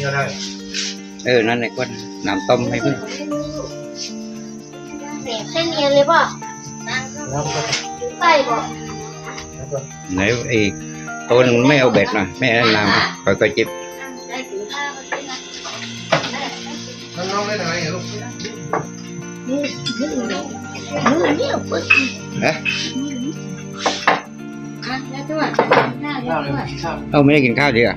cũng เพื่อ bây giờ nhưng mà nó la เอ่อโอ้เอาหนังให้ฮบต้องเอาน้ำไหมแม่เท้าแก้วดิตั้งนั่นน่ะตรงนั้นน่ะให้แก้วไปนี่คนนี้ก็ได้ เออ นั่นไอ้ก้นน้ำต้มให้เพื่อน đẹp thế nhiều เลยบ่แล้วก็ tay บ่แล้วก็ไหนไอ้ตัวหนึงมันไม่เอาเบ็ดมาไม่เอาน้ำค่อยๆจิบ đây cũng tha vào น้องๆได้ไหนลูก mưa nhiều bớt เอ๊ะ à ra tôi ra ข้าว ra เลย tôi ข้าวเอาไม่ได้กินข้าวดีอะ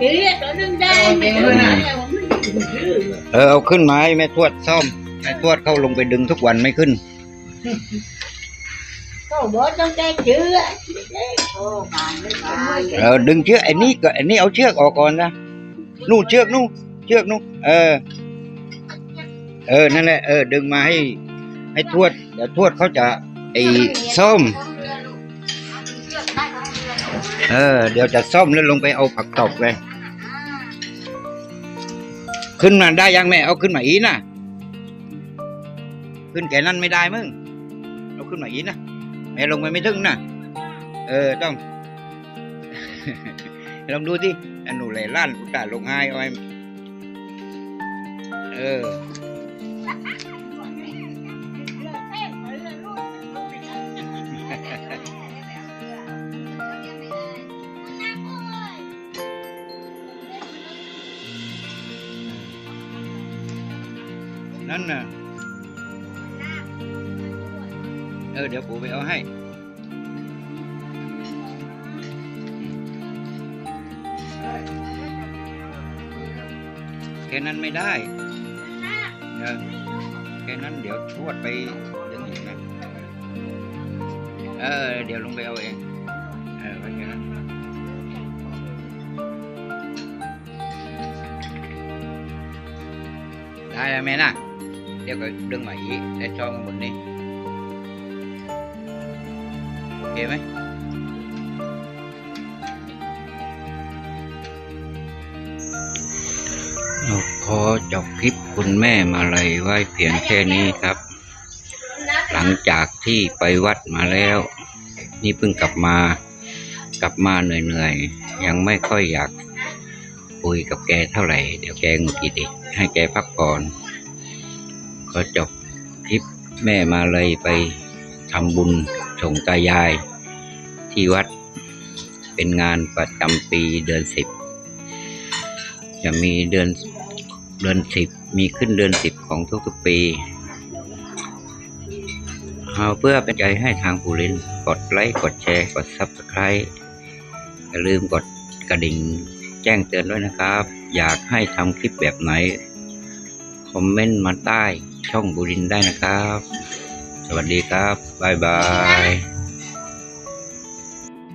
เออนั่นดึงเชือกออกก่อนเออ không cái kia chỗ đừng đây mình cứ nói là không เออเอาขึ้นมาให้แม่ทวดซ่อมแม่ทวดเข้าลงไปดึงทุกวันไม่ขึ้น có bố trong cái chữ á ô bà nó เออดึงเชือกไอ้นี่ก็ไอ้นี่เอาเชือกออกก่อนนะนู่นเชือกนู่นเชือกนู่นเออ เออนั่นแหละเออดึงมาให้ ให้ทวดเดี๋ยวทวดเขาจะไอ้ซ่อมเออ เดี๋ยวจะซ่อมแล้วลงไปเอาผักตบเลย ขึ้นมาได้ยังแม่เอาขึ้นมาอีกนะขึ้นแค่นั้นไม่ได้มึงเอาขึ้นมาอีกนะแม่ลงไปไม่ถึงนะเออต้องลองดูที่อนหนูเลล้านกูตาลงไห้เอาไว้เออ นั่นน่ะ เออ เดี๋ยวปู่ไปเอาให้ แค่นั้นไม่ได้ เออ แค่นั้นเดี๋ยวทวดไปดึงอีกนะ เออ เดี๋ยวลงไปเอาเอง เออไว้แค่นั้นได้แล้วแม่นะ เดี๋ยวก็ดึงมาอีกแต่ช่องข้างบนนี้โอเคไหมขอจบคลิปคุณแม่มาเลยไว้เพียงแค่นี้ครับ หลังจากที่ไปวัดมาแล้ว นี่เพิ่งกลับมากลับมาเหนื่อยๆ ยังไม่ค่อยอยากคุยกับแกเท่าไหร่ เดี๋ยวแกหงุดหงิดอีกให้แกพักผ่อน ขอจบคลิปแม่มาเลยไปทำบุญส่งตายาย ที่วัดเป็นงานประจำปีเดือนสิบจะมีเดือนเดือนสิบมีขึ้นเดือนสิบของทุกๆปีเอาเพื่อเป็นใจให้ทางผู้เล่นกดไลค์กดแชร์กด Subscribe อย่าลืมกดกระดิ่งแจ้งเตือนด้วยนะครับ อยากให้ทำคลิปแบบไหน คอมเมนต์มาใต้ช่องบุรินได้นะครับ สวัสดีครับ บ๊ายบาย